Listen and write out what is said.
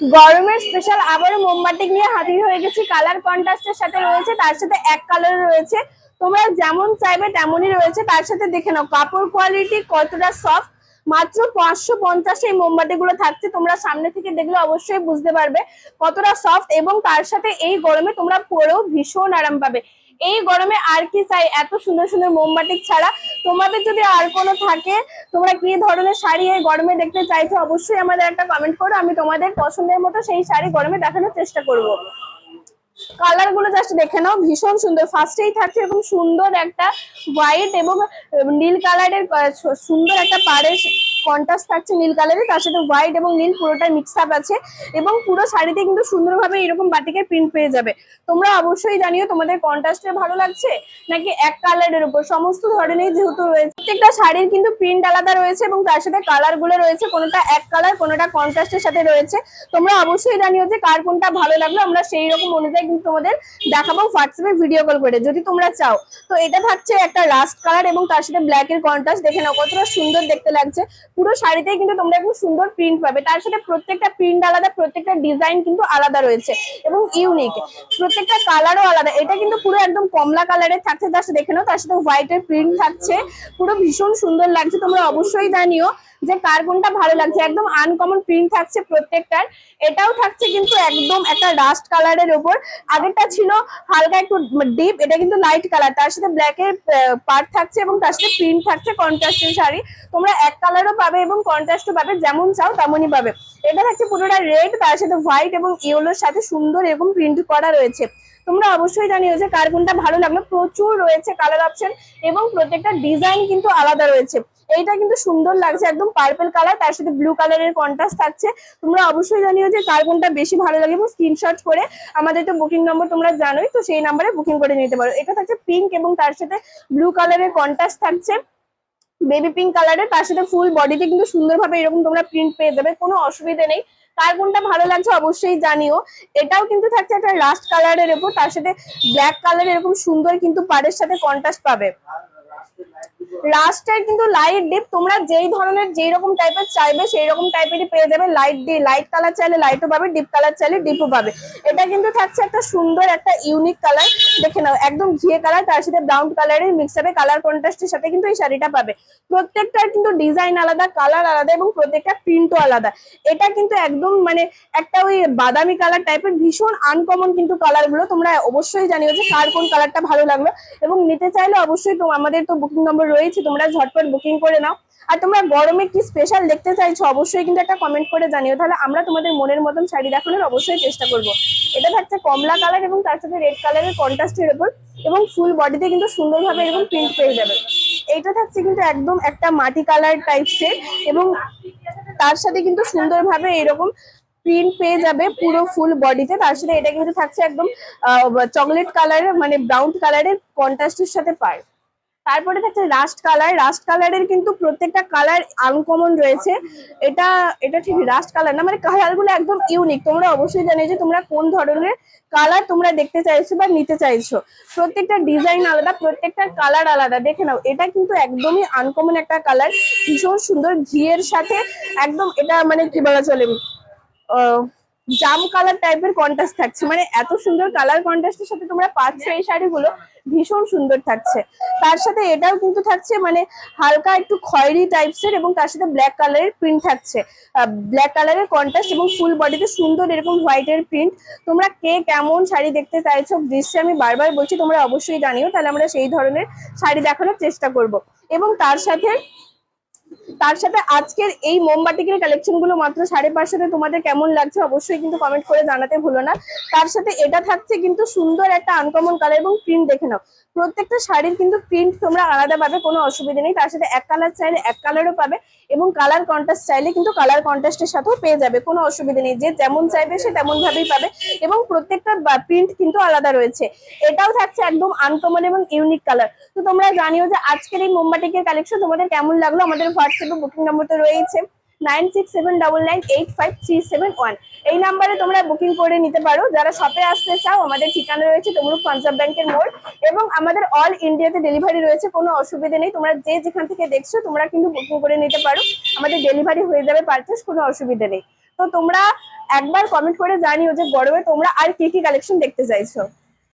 গরমের স্পেশাল আবারও মোমবাতি নিয়ে হাজির হয়ে গেছি। কালার কন্ট্রাস্টের সাথে রয়েছে, তার সাথে এক কালার রয়েছে। তোমরা যেমন চাইবে তেমনই রয়েছে, তার সাথে দেখে নাও, কাপড় কোয়ালিটি কতটা সফট মাত্র পাঁচশো পঞ্চাশ এই মোমবাতি গুলো থাকছে, তোমরা সামনে থেকে দেখলে অবশ্যই বুঝতে পারবে কতটা সফট এবং তার সাথে এই গরমে তোমরা পরেও ভীষণ আরাম পাবে। এই গরমে আর কি চাই? এত সুন্দর সুন্দর মোমবাতি ছাড়া। তোমাদের যদি আর কোনো থাকে, তোমরা কি ধরনের শাড়ি এই গরমে দেখতে চাইছো, অবশ্যই আমাদের একটা কমেন্ট করো। আমি তোমাদের পছন্দের মতো সেই শাড়ি গরমে দেখানোর চেষ্টা করব। কালারগুলো জাস্ট দেখে নাও। ভীষণ সুন্দর। ফার্স্টেই থাকছে এরকম সুন্দর একটা হোয়াইট এবং নীল কালারের সুন্দর একটা পাড়ের কন্ট্রাস্ট থাকছে নীল কালারের তার সাথে হোয়াইট এবং নীল পুরোটা মিক্স আপ আছে এবং পুরো শাড়িতে কিন্তু সুন্দরভাবে এরকম বাটিকের প্রিন্ট পেয়ে যাবে। তোমরা অবশ্যই জানিও তোমাদের কন্ট্রাস্টে ভালো লাগছে নাকি এক কালারের উপর? সমস্ত ধরনের যেহেতু রয়েছে, প্রত্যেকটা শাড়ির কিন্তু প্রিন্ট আলাদা রয়েছে এবং তার সাথে কালারগুলো রয়েছে, কোনোটা এক কালার কোনোটা কন্ট্রাস্টের সাথে রয়েছে। তোমরা অবশ্যই জানিও যে কার কোনটা ভালো লাগল, আমরা সেই রকম অনুযায়ী কিন্তু তোমাদের দেখাবো হোয়াটসঅ্যাপে ভিডিও কল করে, যদি তোমরা চাও। তো এটা থাকছে একটা রাস্ট কালার এবং তার সাথে ব্ল্যাক এর কন্ট্রাস্ট দেখে নাও কতটা সুন্দর দেখতে লাগছে। পুরো শাড়িতে কিন্তু তোমরা একদম সুন্দর প্রিন্ট পাবে। তার সাথে প্রত্যেকটা প্রিন্ট আলাদা, প্রত্যেকটা ডিজাইন কিন্তু আলাদা রয়েছে এবং ইউনিক প্রত্যেকটা কালারও আলাদা। এটা কিন্তু পুরো একদম কমলা কালারের থাকছে। তার সাথে দেখে নাও, তার সাথে হোয়াইটের প্রিন্ট থাকছে। পুরো ভীষণ সুন্দর লাগছে, তোমরা অবশ্যই জানিও। যে কার কোনটা ভালো লাগছে, একদম আনকমন প্রিন্ট থাকছে প্রত্যেকটার। এটাও থাকছে কিন্তু একদম একটা রাস্ট কালারের উপর। আগেরটা ছিল হালকা একটু ডিপ এটা কিন্তু লাইট কালার তার সাথে ব্ল্যাক এর পার্ট থাকছে এবং তার সাথে প্রিন্ট থাকছে কন্ট্রাস্টের শাড়ি। তোমরা এক কালারও পাবে এবং কন্ট্রাস্টও পাবে, যেমন চাও তেমনই পাবে। এটা থাকছে পুরোটা রেড তার সাথে হোয়াইট এবং ইয়েলোর সাথে সুন্দর এরকম প্রিন্ট করা রয়েছে। তোমরা অবশ্যই জানিও যে কার কোনটা ভালো লাগল, প্রচুর রয়েছে কালার অপশন এবং প্রত্যেকটা ডিজাইন কিন্তু আলাদা রয়েছে। এইটা কিন্তু সুন্দর লাগছে, একদম পার্পল কালার তার সাথে ব্লু কালারের কন্ট্রাস্ট থাকছে। তোমরা অবশ্যই জানিও যে কার কোনটা বেশি ভালো লাগে এবং স্ক্রিনশট করে আমাদের তো বুকিং নম্বর তোমরা জানোই, তো সেই নাম্বারে বুকিং করে নিতে পারো। এটা থাকছে পিঙ্ক এবং তার সাথে ব্লু কালারের কন্ট্রাস্ট থাকছে। বেবি পিঙ্ক কালারের তার সাথে ফুল বডিতে কিন্তু সুন্দরভাবে এরকম তোমরা প্রিন্ট পেয়ে যাবে, কোনো অসুবিধা নেই। কার কোনটা ভালো লাগছে অবশ্যই জানিও। এটাও কিন্তু থাকছে একটা লাস্ট কালারের উপর, তার সাথে ব্ল্যাক কালার এরকম সুন্দর কিন্তু পাড়ের সাথে কন্ট্রাস্ট পাবে। লাস্টের কিন্তু লাইট ডিপ তোমরা যেই ধরনের যেই রকম টাইপের চাইবে, সেই রকম টাইপেরই পেয়ে যাবে লাইট দিয়ে লাইট কালার চাইলে লাইটও পাবে ডিপ কালার চাইলে ডিপও পাবে। এটা কিন্তু থাকছে একটা সুন্দর, একটা ইউনিক কালার দেখে নাও, একদম ঘিয়ে কালার তার সাথে ব্রাউন কালারের মিক্সারে কালার কন্ট্রাস্টের সাথে কিন্তু এই শাড়িটা পাবে। প্রত্যেকটার কিন্তু ডিজাইন আলাদা কালার আলাদা এবং প্রত্যেকটা প্রিন্টও আলাদা। এটা কিন্তু একদম মানে একটা ওই বাদামি কালার টাইপের ভীষণ আনকমন কিন্তু কালারগুলো। তোমরা অবশ্যই জানিও যে কার কোন কালারটা ভালো লাগল। এবং নিতে চাইলে অবশ্যই আমাদের তো বুকিং নম্বর রয়েছে তোমরা ঝটপট বুকিং করে নাও। আর তোমরা গরমে কি স্পেশাল দেখতে চাইছো, অবশ্যই কিন্তু একটা কমেন্ট করে জানিও। তাহলে আমরা তোমাদের মনের মতন শাড়ি দেখানোর অবশ্যই চেষ্টা করব। এটা থাকছে কমলা কালার এবং তার সাথে রেড কালারের কন্ট্রাস্টের উপর এবং ফুল বডিতে কিন্তু সুন্দরভাবে এরকম প্রিন্ট পেয়ে যাবে। এইটা থাকছে কিন্তু একদম একটা মাটি কালার টাইপ টাইপসের এবং তার সাথে কিন্তু সুন্দরভাবে এরকম প্রিন্ট পেয়ে যাবে পুরো ফুল বডিতে তার সাথে এটা কিন্তু থাকছে একদম চকলেট কালারের মানে ব্রাউন কালারের কন্ট্রাস্টের সাথে পায়। তারপরে থাকছে রাস্ট কালার রাস্ট কালারের কিন্তু প্রত্যেকটা কালার আনকমন রয়েছে। এটা এটা ঠিক রাস্ট কালার না মানে কালারগুলো একদম ইউনিক তোমরা অবশ্যই জানো যে তোমরা কোন ধরনের কালার তোমরা দেখতে চাইছো বা নিতে চাইছো। প্রত্যেকটা ডিজাইন আলাদা প্রত্যেকটা কালার আলাদা। দেখে নাও এটা কিন্তু একদমই আনকমন একটা কালার ভীষণ সুন্দর ঘিয়ের সাথে একদম এটা মানে কি বলা চলে আহ, জাম কালার টাইপের কন্ট্রাস্ট থাকছে। মানে এত সুন্দর কালার কন্ট্রাস্টের সাথে তোমরা পাচ্ছ এই শাড়িগুলো, ভীষণ সুন্দর থাকছে। তার সাথে এটাও কিন্তু থাকছে মানে হালকা একটু খয়েরি টাইপসের এবং তার সাথে ব্ল্যাক কালারের প্রিন্ট থাকছে। ব্ল্যাক কালারের কন্ট্রাস্ট এবং ফুল বডিতে সুন্দর এরকম হোয়াইটের প্রিন্ট তোমরা কে কেমন শাড়ি দেখতে চাইছো, দৃশ্যে আমি বারবার বলছি, তোমরা অবশ্যই জানিও। তাহলে আমরা সেই ধরনের শাড়ি দেখানোর চেষ্টা করব। এবং তার সাথে তার সাথে আজকের এই মোমবাতিকের কালেকশনগুলো মাত্র সাড়ে পাঁচশোতে তোমাদের কেমন লাগছে অবশ্যই কিন্তু কমেন্ট করে জানাতে ভুলো না। তার সাথে এটা থাকছে কিন্তু সুন্দর একটা আনকমন কালার এবং প্রিন্ট দেখে নাও। প্রত্যেকটা শাড়ির কিন্তু প্রিন্ট তোমরা আলাদা পাবে কোনো অসুবিধা নেই। তার সাথে এক কালার চাইলে এক কালারও পাবে এবং কালার কন্ট্রাস্ট চাইলে কিন্তু কালার কন্ট্রাস্টের সাথেও পেয়ে যাবে, কোনো অসুবিধা নেই। যে যেমন চাইবে সে তেমন ভাবেই পাবে এবং প্রত্যেকটা প্রিন্ট কিন্তু আলাদা রয়েছে। এটাও থাকছে একদম আনকমন এবং ইউনিক কালার তো তোমরা জানিও যে আজকের এই মোমবাটিকের কালেকশন তোমাদের কেমন লাগল? আমাদের হোয়াটসঅ্যাপে বুকিং নম্বর তো রয়েছে nine six seven double nine eight five three seven one এই নাম্বারে তোমরা বুকিং করে নিতে পারো। যারা শপে আসতে চাও, আমাদের ঠিকানা রয়েছে তমলুক পাঞ্জাব ব্যাংকের মোড় এবং আমাদের অল ইন্ডিয়াতে ডেলিভারি রয়েছে, কোনো অসুবিধা নেই। তোমরা যে যেখান থেকে দেখছ, তোমরা কিন্তু বুকিং করে নিতে পারো। আমাদের ডেলিভারি হয়ে যাবে পারচেস কোনো অসুবিধা নেই। তো তোমরা একবার কমেন্ট করে জানিও যে গরমে তোমরা আর কি কি কালেকশন দেখতে চাইছো।